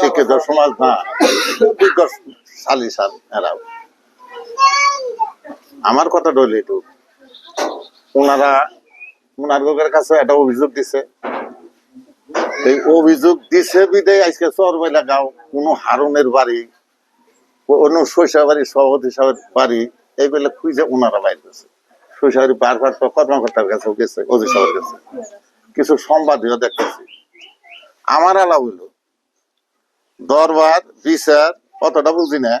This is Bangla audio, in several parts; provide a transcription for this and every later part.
শিক্ষিত সমাজ না বিজ্ঞশালী সাল এরাও আমার কথা রইল একটু ওনারা ওনার লোকের কাছে একটা অভিযোগ দিছে। এই অভিযোগ দিছে বিদে আজকে চরবেলা গাঁও, কোনো হারুনের বাড়ি, কোনো শৈশব বাড়ি সভাপতি সাহেবের বাড়ি, এইগুলো খুঁজে ওনারা বাইর করছে। শৈশবের ভারপ্রাপ্ত কর্মকর্তার কাছেও গেছে অজি সাহেবের কাছে। কিছু সম্বাদীয় দেখতেছি। আমার আলা হইল। দরবার, বিচার অতটা বুঝি না।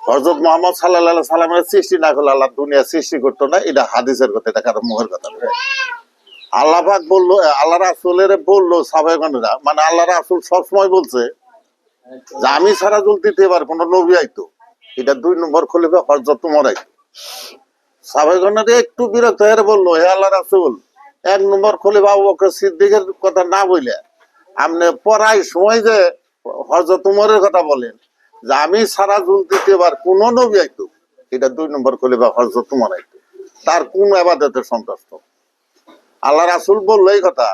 হজরত মোহাম্মদ সাল্লাহ সাল্লামের সৃষ্টি না করলে আল্লাহ দুনিয়া সৃষ্টি করতো না, এটা হাদিসের কথা, এটা কারও মুখের কথা না। আল্লাহ পাক বলল আল্লাহ রাসুলের বলল, সাবেগণরা মানে আল্লাহ রাসুল সবসময় বলছে যে আমি সারা জল দিতে এবার কোন নবী আইতো। এটা দুই নম্বর খুলবে হজরত তোমার আইতো। সাবেগণের একটু বিরক্ত হয়ে বলল, হে আল্লাহ রাসুল এক নম্বর খুলে বাবু বকর সিদ্দিকের কথা না বলে আপনি পড়াই সময় যে হজরত উমরের কথা বলেন যে আমি সারা জুল দ্বিতীয়বার কোন নবী আইতো এটা দুই নম্বর খুলে বা হজরত উমর আইতো। তার কোন আবাদতের সন্তুষ্ট? আল্লাহ রাসুল বলল এই কথা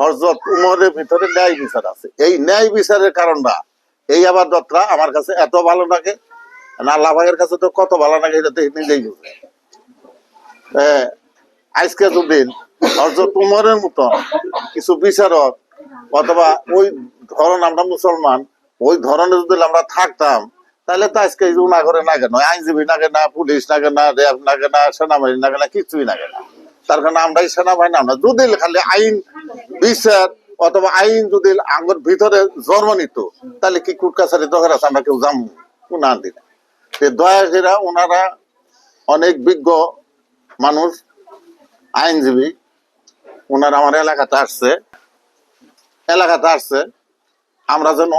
হজরত উমরের ভিতরে ন্যায় বিচার আছে। এই ন্যায় বিচারের কারণটা এই আবাদতটা আমার কাছে এত ভালো লাগে আল্লাহ ভাইয়ের কাছে তো কত ভালো লাগে এটা তো নিজেই বুঝে। হ্যাঁ, আজকে যদি হজরত উমরের মতন কিছু বিচারক অথবা ওই ধরন আমরা মুসলমান, ওই ধরনের যদি আমরা থাকতাম, তাহলে তো আজকে না করে না কেন, আইনজীবী না পুলিশ নাগে না র্যাব নাগে না সেনাবাহিনী নাগে না কিছুই নাগে না তার কারণে আমরাই সেনাবাহিনী, আমরা যদি খালি আইন, বিচার অথবা আইন যদি আমার ভিতরে জন্ম নিত, তাহলে কি কুট কাছারি দরকার আছে, আমরা কেউ কোন আনতে না তে দয়া ওনারা অনেক বিজ্ঞ মানুষ আইনজীবী, ওনারা আমার এলাকাতে আসছে। এলাকাতে আসছে। আমরা যেন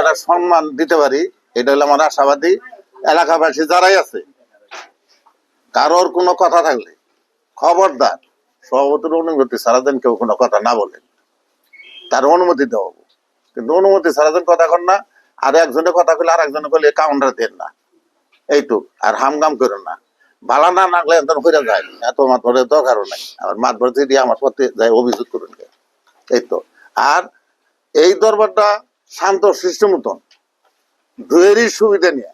একটা সম্মান দিতে পারি, এটা হলো আমার আশাবাদী এলাকাবাসী যারাই আছে। কারোর কোনো কথা থাকলে খবরদার, সভাপতির অনুমতি সারাদিন কেউ কোনো কথা না বলেন তার অনুমতি দেওয়া। কিন্তু অনুমতি সারাদিন কথা কর না, আর একজনের কথা কইলে আর একজনে কইলে কাউন্টার দেন না। এইটুক। আর হামগাম করেন না। ভালো না নাগলে একদম হইরা যায় এত মাত ভরে দরকারও নাই। আমার মাত ভরে দিয়ে আমার পথে যায় অভিযোগ করুন এই তো। আর এই দরবারটা শান্ত সৃষ্ট মতন। দুয়েরই সুবিধা নিয়ে।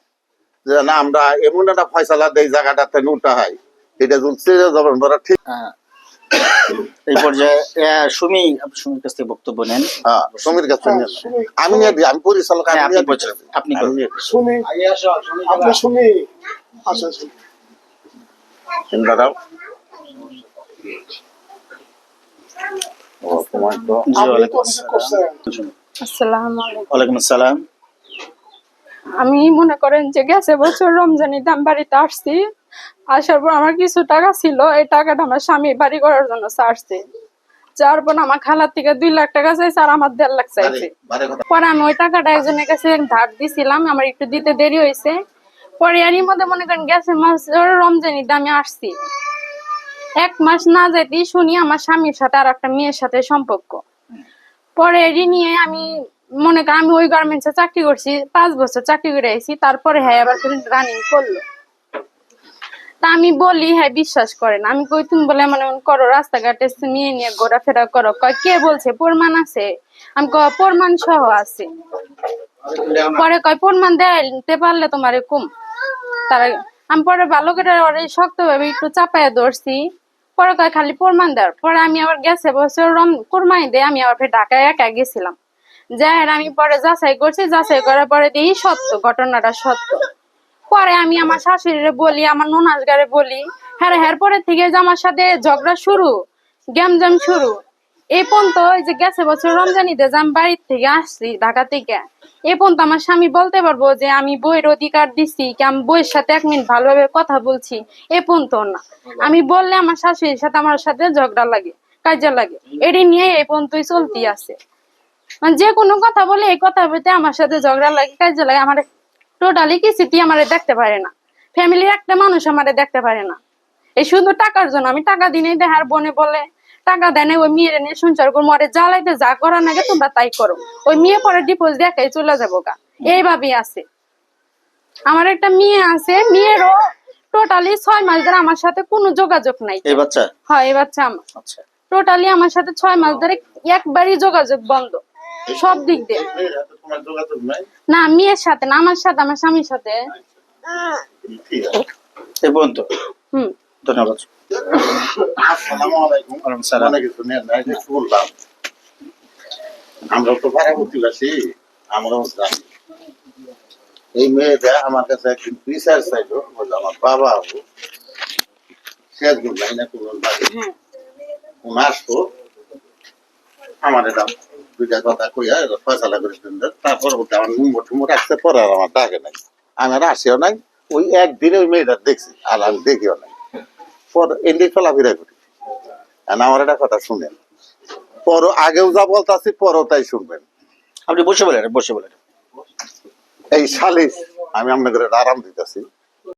যে না আমরা এমন একটা ফয়সালা দেই জায়গাটাতে উঠা হয়। এটা ছেড়ে যাবেন ধরা ঠিক এই পর্যায়ে সুমি সুমির কাছ থেকে বক্তব্য নেন। হ্যাঁ সমীর কাছে নিয়ে নেন। আমি নিয়ে দিই আমি পরিচালক হ্যাঁ, আপনি আপনি দিই। আপনি শুনি আচ্ছা শুনি চিন্তা দাও। আমি মনে করেন যে গেছে বছর রমজানিতে আমি বাড়িতে আসছি। আসার পর আমার কিছু টাকা ছিল এই টাকাটা আমার স্বামী বাড়ি করার জন্য চাচ্ছে যার পর আমার খালার থেকে দুই লাখ টাকা চাইছে আর আমার দেড় লাখ চাইছে। পরে আমি ওই টাকাটা একজনের কাছে ধার দিছিলাম আমার একটু দিতে দেরি হয়েছে। পরে এরই মধ্যে মনে করেন গেছে মাস রমজানিতে আমি আসছি। এক মাস না যেতেই শুনি আমার স্বামীর সাথে আর একটা মেয়ের সাথে সম্পর্ক। পরে এরই নিয়ে আমি মনে করেন আমি ওই গার্মেন্টসে চাকরি করছি, পাঁচ বছর চাকরি করে আইছি, তারপরে হ্যাঁ আবার রানিং করল। তা আমি বলি হ্যাঁ বিশ্বাস করেন, আমি কই, তুমি বলে মানে করো, রাস্তাঘাটে নিয়ে নিয়ে ঘোরাফেরা করো। কয়, কে বলছে? প্রমাণ আছে? আমি কয় প্রমাণ সহ আছে। পরে কয়, প্রমাণ দিতে পারলে তোমার কম। তারা আমি পরে ভালো করে ওরে শক্ত ভাবে একটু চাপায় ধরছি। পরে কয় খালি প্রমাণ দেওয়ার। পরে আমি আবার গেছে বছর রম কোরমাই দিয়ে আমি আবার ঢাকায় একা গেছিলাম। যাই আমি পরে যাচাই করছি। যাচাই করার পরে দেখি সত্য, ঘটনাটা সত্য। পরে আমি আমার শাশুড়িরে বলি, আমার ননাস গারে বলি হ্যাঁ হ্যাঁ পরে থেকে যে আমার সাথে ঝগড়া শুরু, গ্যামজাম শুরু। এই পর্যন্ত ওই যে গেছে বছর রমজানিতে যে আমি বাড়ির থেকে আসছি ঢাকা থেকে এ পর্যন্ত আমার স্বামী বলতে পারব যে আমি বইয়ের অধিকার দিচ্ছি কি আমি বইয়ের সাথে এক মিনিট ভালোভাবে কথা বলছি এ পর্যন্ত না। আমি বললে আমার শাশুড়ির সাথে আমার সাথে ঝগড়া লাগে কাজে লাগে এটি নিয়ে এই পর্যন্তই চলতি আছে। মানে যে কোনো কথা বলে এই কথা বলতে আমার সাথে ঝগড়া লাগে কাজে লাগে, আমার টোটালি কিছুটি আমার দেখতে পারে না। ফ্যামিলির একটা মানুষ আমার দেখতে পারে না। এই শুধু টাকার জন্য, আমি টাকা দিনেই দেহার বনে বলে টাকা দেনে ওই মেয়ের নিয়ে সঞ্চার করব আরে জ্বালাইতে যা করার নাকি তোমরা তাই করো। ওই মেয়ে পরে ডিপোজ দেখাই চলে যাব গা। এইভাবেই আছে। আমার একটা মেয়ে আছে মেয়েরও টোটালি ছয় মাস ধরে আমার সাথে কোনো যোগাযোগ নাই। এই বাচ্চা? হয় এই বাচ্চা আমার। আচ্ছা। টোটালি আমার সাথে ছয় মাস ধরে একবারই যোগাযোগ বন্ধ। সব দিক দিয়ে। না মেয়ের সাথে না আমার সাথে আমার স্বামীর সাথে। এই পর্যন্ত হুম। ধন্যবাদ। আমরা তো ভাড়া প্রতিবাসী আমরাও জানি। এই মেয়েটা আমার কাছে চাইলো আমার বাবা নাই না কোনো আসতো আমার এটা দুইটা কথা কইয়া এটা ফয়সালা করে তারপর আমার নম্বর টুম্বর রাখতে পরে আর আমার ডাকে নাই। আমি আর আসিও নাই ওই একদিনে ওই মেয়েটা দেখছি আর আমি দেখিও নাই। পর এমনি চলাফেরা করি। আমার একটা কথা শুনেন পর আগেও যা বলতাছি পরও তাই শুনবেন। আপনি বসে বলেন বসে বলেন। এই সালিস আমি আপনাদের আরাম দিতেছি।